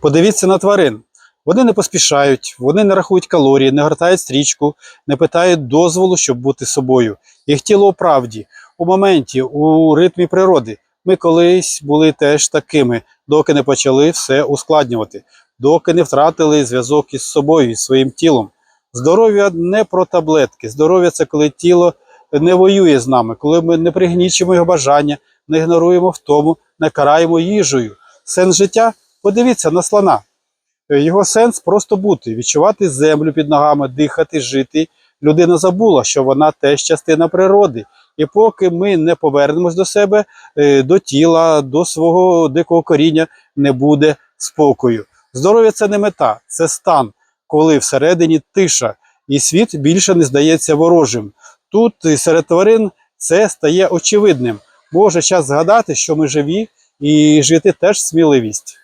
Подивіться на тварин. Вони не поспішають, вони не рахують калорії, не гортають стрічку, не питають дозволу, щоб бути собою. Їх тіло у правді, у моменті, у ритмі природи. Ми колись були теж такими, доки не почали все ускладнювати, доки не втратили зв'язок із собою, із своїм тілом. Здоров'я не про таблетки. Здоров'я це коли тіло не воює з нами, коли ми не пригнічуємо його бажання, не ігноруємо втому, не караємо їжею. Сенс життя подивіться на слона. Е, Його сенс просто бути, відчувати землю під ногами, дихати, жити. Людина забула, що вона теж частина природи. І поки ми не повернемось до себе, е, до тіла, до свого дикого коріння, не буде спокою. Здоров'я це не мета, це стан, коли всередині тиша, і світ більше не здається ворожим. Тут е, серед тварин це стає очевидним. Може час згадати, що ми живі, і жити теж сміливість.